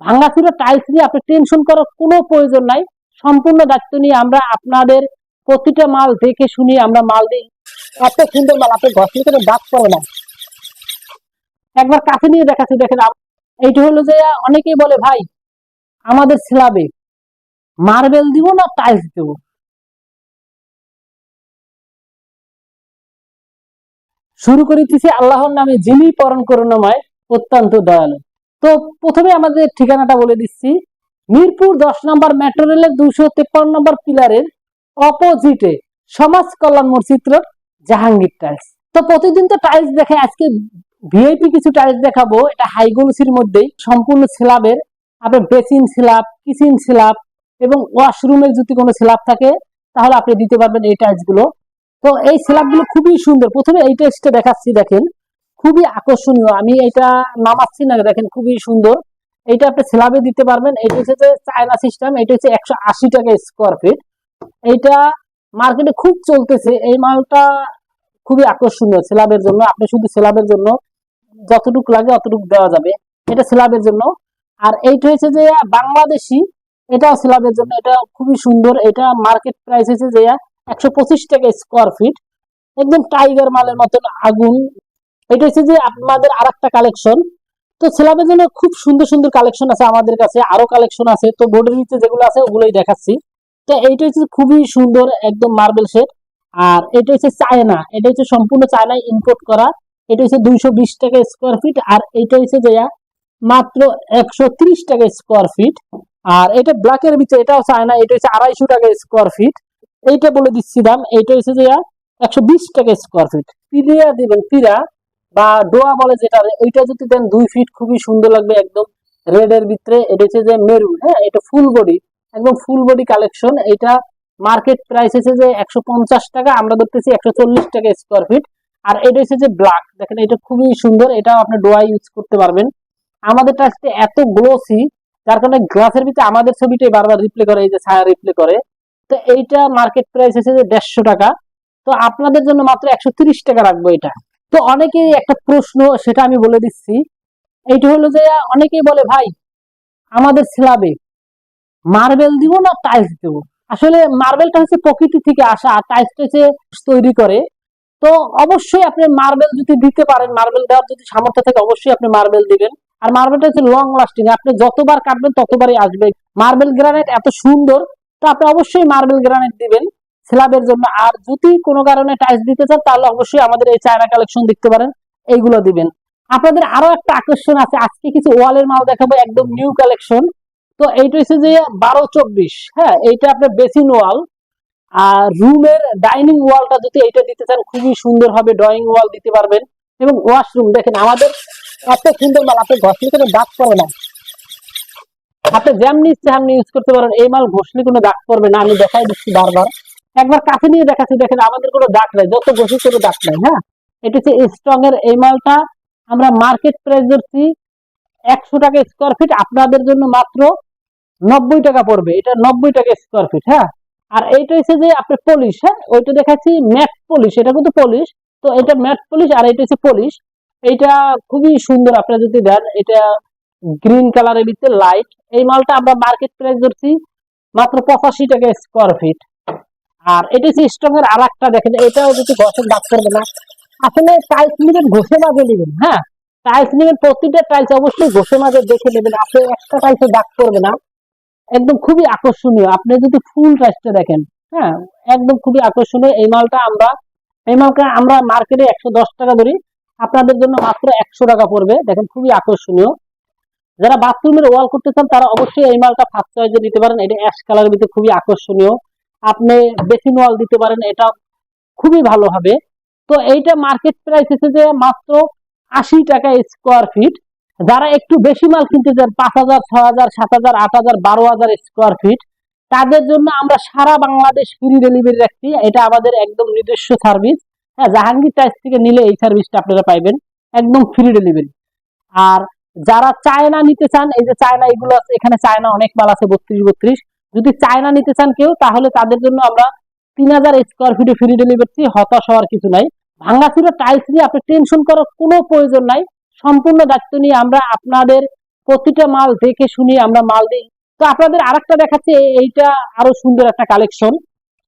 ভাঙাচুরা tiles নিয়ে আপনি tension করার কোনো প্রয়োজন নাই। সম্পূর্ণ দায়িত্ব নিয়ে আমরা আপনাদের প্রতিটা মাল দেখে শুনে আমরা মাল দিই। এত সুন্দর মাল, আপনি ঘষলে কোনো দাগ পড়ে না। একবার কাছে নিয়ে দেখাচ্ছি, দেখেন এইটা হলো যে অনেকেই বলে, ভাই, আমাদের স্ল্যাবে মার্বেল দিব না টাইলস দিব? শুরু করিতেছি আল্লাহর নামে যিনি পরণ করুণাময়, অত্যন্ত দয়ালু। তো প্রথমে আমাদের ঠিকানাটা বলে দিচ্ছি। মিরপুর দশ নম্বর মেট্রো রেলের দুশো তেপ্পান্ন নম্বর পিলারের অপোজিটে সমাজ কল্যাণ মসজিদ জাহাঙ্গীর টাইলস তো প্রতিদিন তো টাইলস দেখে, আজকে ভিআইপি কিছু টাইলস দেখাবো। এটা হাইগুলসির মধ্যেই সম্পূর্ণ স্ল্যাবের আপনার বেসিন স্ল্যাব কিচেন স্ল্যাব এবং ওয়াশরুমের যদি কোনো স্ল্যাব থাকে, তাহলে আপনি দিতে পারবেন এই টাইলসগুলো। তো এই স্ল্যাবগুলো খুবই সুন্দর। প্রথমে এই টাইলসটা দেখাচ্ছি, দেখেন। খুবই আকর্ষণীয়। আমি এটা নামাচ্ছি না, দেখেন খুবই সুন্দর। এটা আপনি স্ল্যাবে দিতে পারবেন। এটা হচ্ছে যে চায়না সিস্টেম এটা হচ্ছে একশো আশি টাকা স্কোয়ার ফিট এইটা মার্কেটে খুব চলতেছে। এই মালটা খুবই আকর্ষণীয় স্ল্যাবের জন্য। আপনি শুধু স্ল্যাবের জন্য যতটুকু লাগে অতটুকু দেওয়া যাবে। এটা স্ল্যাবের জন্য। আর এইটা হচ্ছে যে বাংলাদেশি, এটাও স্ল্যাবের জন্য। এটা খুবই সুন্দর। এটা মার্কেট প্রাইস হচ্ছে যে একশো পঁচিশ টাকা স্কোয়ার ফিট একদম টাইগার মালের মতন আগুন এটা হচ্ছে যে আপনাদের আর একটা কালেকশন তো স্ল্যাবের জন্য খুব সুন্দর সুন্দর কালেকশন আছে আমাদের কাছে, আরও কালেকশন আছে। তো বোর্ডের নিচে যেগুলো আছে, ওগুলোই দেখাচ্ছি। তো এইটা হচ্ছে খুবই সুন্দর একদম মার্বেল শেড আর এটা হচ্ছে চায়না। এটা হচ্ছে সম্পূর্ণ চায়নায় ইম্পোর্ট করা। এটা হচ্ছে দুইশো বিশ টাকা স্কোয়ার ফিট আর এইটা হচ্ছে যে মাত্র একশো ত্রিশ টাকা স্কোয়ার ফিট আর এটা ব্ল্যাকের ভিতরে, এটাও চায়না। এটা হচ্ছে আড়াইশো টাকা স্কোয়ার ফিট এইটা বলে দিচ্ছি দাম। এইটা হচ্ছে যে একশো বিশ টাকা স্কোয়ার ফিট পিরিয়া দিবেন পিরা বা ডোয়া বলে যেটা ওইটা যদি দেন দুই ফিট খুবই সুন্দর লাগবে একদম রেড এর ভিতরে। এটা হচ্ছে যে মেরুন হ্যাঁ? এটা ফুল বডি একদম ফুল বডি কালেকশন এটা মার্কেট প্রাইস হচ্ছে যে একশো পঞ্চাশ টাকা, আমরা ধরতেছি একশো চল্লিশ টাকা স্কোয়ার ফিট আর এটা হচ্ছে যে ব্ল্যাক দেখেন এটা খুবই সুন্দর, এটা আপনি ডোয়া ইউজ করতে পারবেন। আমাদের টাচটা এত গ্লোসি যার কারণে গ্লাসের ভিতরে আমাদের ছবিটাই বারবার রিপ্লে করে, এই যে ছায়া রিপ্লে করে। তো এইটা মার্কেট প্রাইস হচ্ছে যে দেড়শো টাকা। তো আপনাদের জন্য মাত্র একশো টাকা রাখব এটা। তো অনেকেই একটা প্রশ্ন সেটা আমি বলে দিচ্ছি। এইটা হলো যে অনেকেই বলে, ভাই, আমাদের স্ল্যাবে মার্বেল দিব না টাইলস দিব? আসলে মার্বেলটা হচ্ছে প্রকৃতি থেকে আসা আর টাইলসটা হচ্ছে তৈরি করে। তো অবশ্যই আপনি মার্বেল যদি দিতে পারেন মার্বেল দেওয়ার যদি সামর্থ্য থাকে, অবশ্যই আপনি মার্বেল দিবেন। আর মার্বেলটা হচ্ছে লং লাস্টিং আপনি যতবার কাটবেন ততবারই আসবে। মার্বেল গ্রানাইট এত সুন্দর, তো আপনি অবশ্যই মার্বেল গ্রানাইট দিবেন। স্ল্যাবের জন্য আর যদি কোনো কারণে টাইলস দিতে চান, তাহলে অবশ্যই আমাদের এই চায়না কালেকশন দেখতে পারেন, এইগুলো দিবেন। আপনাদের আরও একটা আকর্ষণ আছে, আজকে কিছু ওয়ালের মাল দেখাবো, একদম নিউ কালেকশন তো এইটা হচ্ছে যে বারো চব্বিশ হ্যাঁ এইটা আপনার বেসিন ওয়াল। আর রুমের ডাইনিং ওয়ালটা যদি এইটা দিতে চান, খুবই সুন্দর হবে ড্রয়িং ওয়াল দিতে পারবেন। এবং ওয়াশরুম দেখেন আমাদের এত সুন্দর মাল, আপনি ঘষলে কোনো দাগ পড়ে না। আপনি যেমনি ইচ্ছে আপনি ইউজ করতে পারেন, এই মাল ঘষলে কোনো দাগ পড়বে না, আমি দেখাই দিচ্ছি বারবার। একবার কাছে নিয়ে দেখাচ্ছি, দেখেন আমাদের কোনো দাগ নাই, যত ঘষি কোনো দাগ নাই হ্যাঁ? এটা হচ্ছে স্ট্রং এর এই মালটা, আমরা মার্কেট প্রাইস ধরছি একশো টাকা স্কোয়ার ফিট আপনাদের জন্য মাত্র নব্বই টাকা পড়বে, এটা নব্বই টাকা স্কোয়ার ফিট হ্যাঁ? আর এইটা হচ্ছে যে আপনি পলিশ হ্যাঁ? ওইটা দেখাচ্ছি ম্যাট পলিশ এটা কিন্তু পলিশ তো এটা ম্যাট পলিশ আর এটা হচ্ছে পলিশ এইটা খুবই সুন্দর আপনারা যদি দেন, এটা গ্রিন কালারের ভিতরে লাইট এই মালটা আমরা মার্কেট প্রাইস ধরছি মাত্র পঁচাশি টাকা স্কোয়ার ফিট আর এটা স্ট্রং এর আর একটা দেখেন, এটাও যদি ঘষের দাগ করবে না। আসলে টাইলস নেবেন, ঘষে মাঝে নেবেন হ্যাঁ? টাইলস নেবেন, প্রতিটা টাইলস অবশ্যই ঘষে মাঝে দেখে নেবেন, আপনি একটা টাইলসে দাগ করবে না। একদম খুবই আকর্ষণীয়। আপনি যদি ফুল টাইলসটা দেখেন হ্যাঁ একদম খুবই আকর্ষণীয়। এই মালটা আমরা, এই মালটা আমরা মার্কেটে একশো দশ টাকা ধরি। আপনাদের জন্য মাত্র একশো টাকা পড়বে। দেখেন, খুবই আকর্ষণীয়। যারা বাথরুমের ওয়াল করতে চান, তারা অবশ্যই এই মালটা ফার্স্ট চয়েসে নিতে পারেন। এটা অ্যাশ কালারের ভিতরে খুবই আকর্ষণীয়। আপনি বেসিন ওয়াল দিতে পারেন, এটা খুবই ভালো হবে। তো এইটা মার্কেট প্রাইস যে মাত্র আশি টাকা স্কোয়ার ফিট যারা একটু বেশি মাল কিনতে চান, পাঁচ হাজার ছ হাজার, সাত হাজার, আট হাজার, বারো হাজার স্কোয়ার ফিট তাদের জন্য আমরা সারা বাংলাদেশ ফ্রি ডেলিভারি রাখছি। এটা আমাদের একদম নিজস্ব সার্ভিস হ্যাঁ জাহাঙ্গীর টাইস থেকে নিলে এই সার্ভিসটা আপনারা পাইবেন, একদম ফ্রি ডেলিভারি আর যারা চায়না নিতে চান, এই যে চায়না এগুলো আছে, এখানে চায়না অনেক মাল আছে, বত্রিশ বত্রিশ। যদি চায়না নিতে চান কেউ, তাহলে তাদের জন্য আমরা তিন হাজার স্কোয়ার ফিটে ফ্রি ডেলিভারি হতাশ হওয়ার কিছু নাই। ভাঙ্গাচুরা টাইলস নিয়ে আপনি টেনশন করার কোনো প্রয়োজন নাই। সম্পূর্ণ দায়িত্ব নিয়ে আমরা আপনাদের প্রতিটা মাল দেখে শুনি আমরা মাল দিই। তো আপনাদের আরেকটা দেখাচ্ছে, এইটা আরও সুন্দর একটা কালেকশন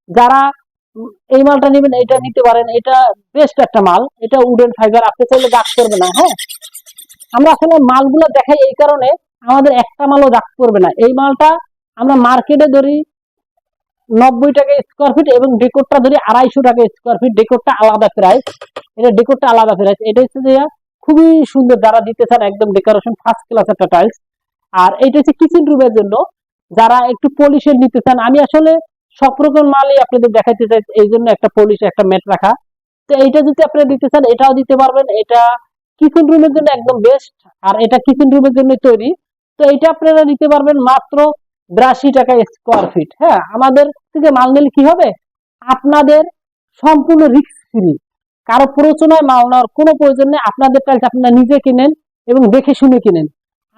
যারা এই মালটা নেবেন এটা নিতে পারেন। এটা বেস্ট একটা মাল। এটা উডেন ফাইবার আপনি চাইলে দাগ করবে না হ্যাঁ? আমরা আসলে মালগুলো দেখাই এই কারণে আমাদের একটা মালও দাগ করবে না। এই মালটা আমরা মার্কেটে ধরি নব্বই টাকা স্কোয়ার ফিট এবং ডেকোরটা ধরি আড়াইশো টাকা স্কোয়ার ফিট ডেকোরটা আলাদা প্রাইস এটা ডেকোরটা আলাদা প্রাইস এটা হচ্ছে যে খুবই সুন্দর। যারা দিতে চান একদম ডেকোরেশন ফার্স্ট ক্লাস একটা টাইলস আর এটা হচ্ছে কিচেন রুমের জন্য। যারা একটু পলিশের নিতে চান, আমি আসলে সব রকম মালই আপনাদের দেখাইতে চাই। এই জন্য একটা পলিশ একটা ম্যাট রাখা। তো এইটা যদি আপনি দিতে চান, এটাও দিতে পারবেন। এটা কিচেন রুমের জন্য একদম বেস্ট আর এটা কিচেন রুমের জন্য তৈরি। তো এটা আপনারা নিতে পারবেন মাত্র বিরাশি টাকা স্কোয়ার ফিট হ্যাঁ আমাদের থেকে মাল নিলে কি হবে? আপনাদের সম্পূর্ণ রিস্ক ফ্রি কারও প্ররোচনায় মাল নেওয়ার কোনো প্রয়োজন নেই। আপনাদের টাইলস আপনারা নিজে কিনেন এবং দেখে শুনে কিনেন।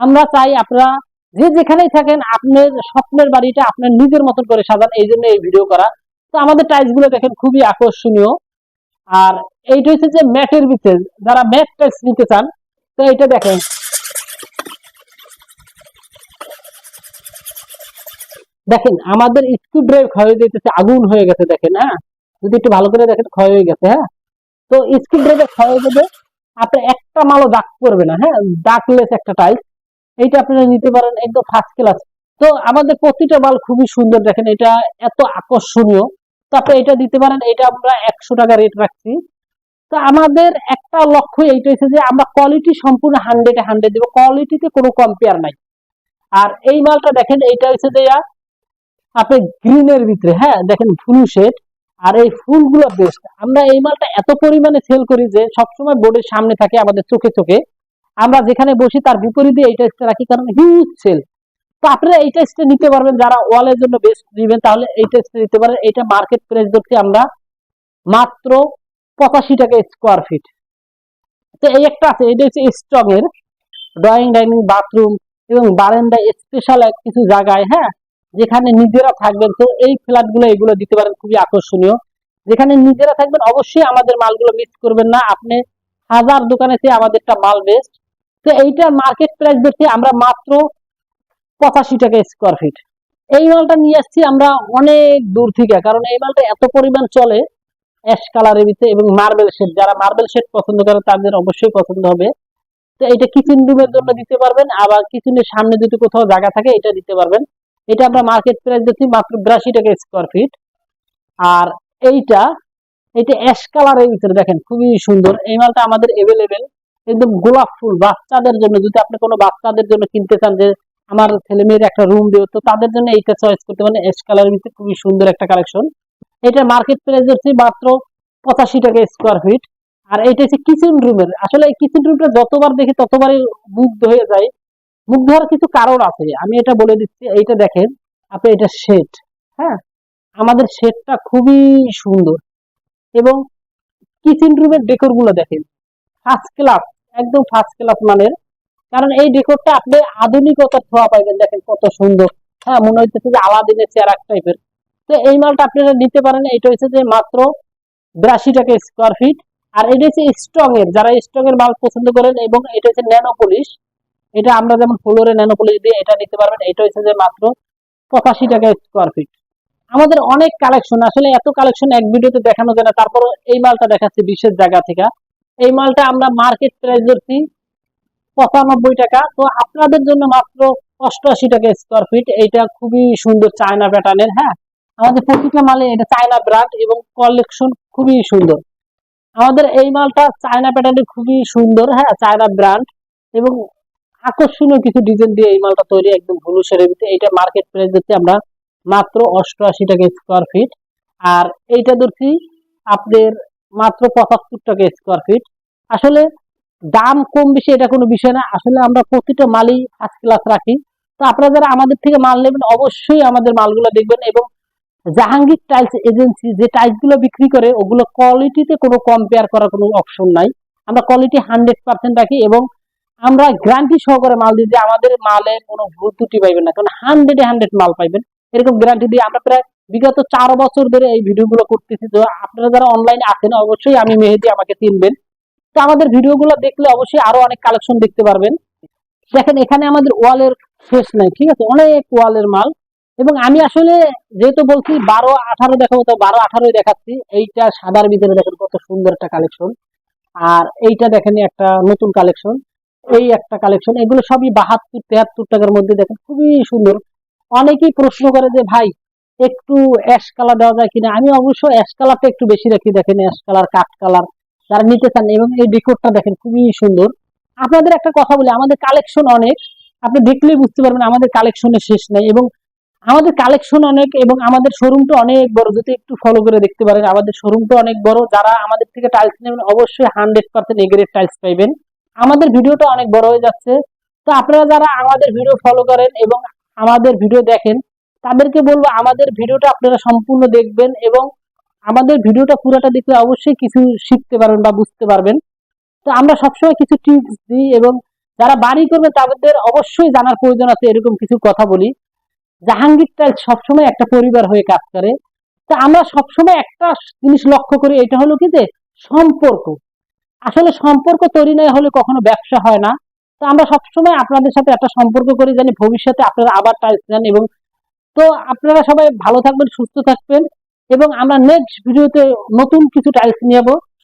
আমরা চাই আপনারা যে যেখানেই থাকেন, আপনার স্বপ্নের বাড়িটা আপনার নিজের মতন করে সাজান, এই জন্য এই ভিডিও করা। তো আমাদের টাইলসগুলো দেখেন খুবই আকর্ষণীয়। আর এইটা হচ্ছে যে ম্যাটের ভিতরে যারা ম্যাট টাইলস নিতে চান, তো এটা দেখেন। দেখেন, আমাদের স্ক্রু ড্রাইভ ক্ষয় হয়ে যেতেছে আগুন হয়ে গেছে দেখেন হ্যাঁ? যদি একটু ভালো করে দেখেন, ক্ষয় হয়ে গেছে হ্যাঁ? তো স্ক্রু ড্রাইভে ক্ষয় হয়ে যাবে, আপনি একটা মালও দাগ করবে না হ্যাঁ? দাগলেস একটা টাইলস এইটা আপনারা নিতে পারেন, একদম ফার্স্ট ক্লাস তো আমাদের প্রতিটা মাল খুবই সুন্দর, দেখেন, এটা এত আকর্ষণীয়। তো আপনি এটা দিতে পারেন, এটা আমরা একশো টাকা রেট রাখছি। তো আমাদের একটা লক্ষ্য এইটা হচ্ছে যে, আমরা কোয়ালিটি সম্পূর্ণ হান্ড্রেড হান্ড্রেড দেবো কোয়ালিটিতে কোনো কম্পেয়ার নাই। আর এই মালটা দেখেন, এইটা হচ্ছে যে আপনি গ্রিনের ভিতরে হ্যাঁ দেখেন ফুল শেড, আর এই ফুলগুলো বেস্ট আমরা এই মালটা এত পরিমাণে সেল করি যে সবসময় বোর্ডের সামনে থাকে আমাদের চোখে চোখে। আমরা যেখানে বসি তার বিপরীতে এই টাইসটা রাখি, কারণ হিউজ সেল তো আপনারা এই টাইসটা নিতে পারবেন, যারা ওয়ালের জন্য বেস্ট দিবেন তাহলে এই টাইসটা নিতে পারেন। এটা মার্কেট প্রাইস ধরছি আমরা মাত্র পঁচাশি টাকা স্কোয়ার ফিট তো এই একটা আছে, এটা হচ্ছে স্ট্রং এর ড্রয়িং ডাইনিং বাথরুম এবং বারান্দা স্পেশাল কিছু জায়গায় হ্যাঁ যেখানে নিজেরা থাকবেন, তো এই ফ্ল্যাটগুলো এগুলো দিতে পারেন, খুবই আকর্ষণীয়। যেখানে নিজেরা থাকবেন, অবশ্যই আমাদের মালগুলো মিস করবেন না। আপনি হাজার দোকানে আমাদেরটা মাল বেস্ট তো এইটার মার্কেট প্রাইস ধরছি আমরা মাত্র পঁচাশি টাকা স্কোয়ার ফিট এই মালটা নিয়ে আসছি আমরা অনেক দূর থেকে, কারণ এই মালটা এত পরিমাণ চলে অ্যাশ কালারের ভিতরে এবং মার্বেল শেড যারা মার্বেল শেড পছন্দ করে, তাদের অবশ্যই পছন্দ হবে। তো এটা কিচেন রুমের জন্য দিতে পারবেন, আবার কিচেনের সামনে যদি কোথাও জায়গা থাকে, এটা দিতে পারবেন। এটা আমরা মার্কেট প্রাইস দিচ্ছি মাত্র বিরাশি টাকা স্কোয়ার ফিট আর এইটা এটা অ্যাশ কালারের ভিতরে দেখেন, খুবই সুন্দর। এই মালটা আমাদের এভেলেবেল একদম গোলাপ ফুল, বাচ্চাদের জন্য। যদি আপনি কোনো বাচ্চাদের জন্য কিনতে চান যে আমার ছেলে মেয়ের একটা রুম দেব তো তাদের জন্য এইটা চয়েস করতে পারেন। অ্যাশ কালারের ভিতরে খুবই সুন্দর একটা কালেকশন এটা মার্কেট প্রাইস হচ্ছে মাত্র পঁচাশি টাকা স্কোয়ার ফিট আর এটা হচ্ছে কিচেন রুমের আসলে এই কিচেন রুমটা যতবার দেখি ততবারই মুগ্ধ হয়ে যায়। মুগ্ধ হওয়ার কিছু কারণ আছে। আমি এটা বলে দিচ্ছি, এইটা দেখেন, আপনি এটা শেড হ্যাঁ? আমাদের শেডটা খুবই সুন্দর। এবং কিচেন রুমের ডেকোরগুলো দেখেন ফার্স্ট ক্লাস একদম ফার্স্ট ক্লাস মানের। কারণ এই ডেকোরটা আপনি আধুনিকতার ছোঁয়া পাইবেন, দেখেন কত সুন্দর। হ্যাঁ মনে হইতেছে যে আলাদিনের চেয়ার এক টাইপের তো এই মালটা আপনারা নিতে পারেন, এটা হচ্ছে যে মাত্র বিরাশি টাকা স্কোয়ার ফিট আর এটা হচ্ছে স্ট্রং এর যারা স্ট্রং এর মাল পছন্দ করেন, এবং এটা হচ্ছে ন্যানো পলিশ এটা আমরা যেমন ফ্লোরে ন্যানো পলিশ দিয়ে এটা নিতে পারবেন, এটা হচ্ছে যে মাত্র পঁচাশি টাকা স্কোয়ার ফিট আমাদের অনেক কালেকশন আসলে এত কালেকশন এক ভিডিওতে দেখানো যায় না তারপর এই মালটা দেখাচ্ছি বিশেষ জায়গা থেকে। এই মালটা আমরা মার্কেট প্রাইস ধরছি পঁচানব্বই টাকা, তো আপনাদের জন্য মাত্র অষ্টআশি টাকা স্কোয়ার ফিট এটা খুবই সুন্দর চায়না প্যাটার্নের হ্যাঁ? আমাদের প্রতিটা মালে এটা চায়না ব্র্যান্ড এবং কালেকশন খুবই সুন্দর। আমাদের এই মালটা চায়না প্যাটার্নের খুবই সুন্দর হ্যাঁ? চায়না ব্র্যান্ড এবং আকর্ষণীয় কিছু ডিজাইন দিয়ে এই মালটা তৈরি একদম হলুসের ভিতরে। এটা মার্কেট প্রাইস দিচ্ছে আমরা মাত্র অষ্টআশি টাকা স্কোয়ার ফিট আর এইটা ধরছি আপনার মাত্র পঁচাত্তর টাকা স্কোয়ার ফিট আসলে দাম কম বেশি এটা কোনো বিষয় না। আসলে আমরা প্রতিটা মালই ফার্স্ট ক্লাস রাখি। তো আপনারা যারা আমাদের থেকে মাল নেবেন, অবশ্যই আমাদের মালগুলো দেখবেন এবং জাহাঙ্গীর টাইলস এজেন্সি যে টাইলসগুলো বিক্রি করে, ওগুলো কোয়ালিটিতে কোনো কম্পেয়ার করার কোনো অপশন নাই। আমরা কোয়ালিটি হান্ড্রেড পার্সেন্ট রাখি এবং আমরা গ্যারান্টি সহকারে মাল দিই যে আমাদের মালে কোনো ভুল ত্রুটি পাইবেন না, কারণ হান্ড্রেডে হান্ড্রেড মাল পাইবেন। এরকম গ্যারান্টি দিয়ে আমরা প্রায় বিগত চার বছর ধরে এই ভিডিওগুলো করতেছি। তো আপনারা যারা অনলাইনে আছেন, অবশ্যই আমি মেহেদি আমাকে চিনবেন। তো আমাদের ভিডিওগুলো দেখলে অবশ্যই আরও অনেক কালেকশন দেখতে পারবেন। দেখেন, এখানে আমাদের ওয়ালের শেষ নাই, ঠিক আছে? অনেক ওয়ালের মাল। এবং আমি আসলে যেহেতু বলছি বারো আঠারো দেখাবো, তো বারো আঠারোই দেখাচ্ছি। এইটা সাদার ভিতরে দেখেন কত সুন্দর একটা কালেকশন আর এইটা দেখেন একটা নতুন কালেকশন এই একটা কালেকশন এগুলো সবই বাহাত্তর, তেহাত্তর টাকার মধ্যে দেখেন, খুবই সুন্দর। অনেকেই প্রশ্ন করে যে, ভাই, একটু অ্যাশ কালার দেওয়া যায় কিনা? আমি অবশ্য অ্যাশ কালারটা একটু বেশি রাখি, দেখেন অ্যাশ কালার কাঠ কালার যারা নিতে চান, এবং এই ডেকোরটা দেখেন, খুবই সুন্দর। আপনাদের একটা কথা বলি, আমাদের কালেকশন অনেক, আপনি দেখলেই বুঝতে পারবেন, আমাদের কালেকশনের শেষ নেই, এবং আমাদের কালেকশন অনেক, এবং আমাদের শোরুমটা অনেক বড়। যদি একটু ফলো করে দেখতে পারেন, আমাদের শোরুমটা অনেক বড়। যারা আমাদের থেকে টাইলস নেবেন, অবশ্যই হান্ড্রেড পার্সেন্ট এগ্রেড টাইলস পাইবেন। আমাদের ভিডিওটা অনেক বড় হয়ে যাচ্ছে। তো আপনারা যারা আমাদের ভিডিও ফলো করেন এবং আমাদের ভিডিও দেখেন, তাদেরকে বলব আমাদের ভিডিওটা আপনারা সম্পূর্ণ দেখবেন এবং আমাদের ভিডিওটা পুরোটা দেখলে অবশ্যই কিছু শিখতে পারবেন বা বুঝতে পারবেন। তো আমরা সবসময় কিছু টিপস দিই এবং যারা বাড়ি করবে তাদের অবশ্যই জানার প্রয়োজন আছে, এরকম কিছু কথা বলি। জাহাঙ্গীর টাইলস সবসময় একটা পরিবার হয়ে কাজ করে। তো আমরা সবসময় একটা জিনিস লক্ষ্য করি, এটা হলো কি যে সম্পর্ক। আসলে সম্পর্ক তৈরি না হলে কখনো ব্যবসা হয় না। তো আমরা সবসময় আপনাদের সাথে একটা সম্পর্ক করি, জানি ভবিষ্যতে আপনারা আবার টাইলস নেন এবং তো আপনারা সবাই ভালো থাকবেন, সুস্থ থাকবেন এবং আমরা নেক্সট ভিডিওতে নতুন কিছু টাইলস নিয়ে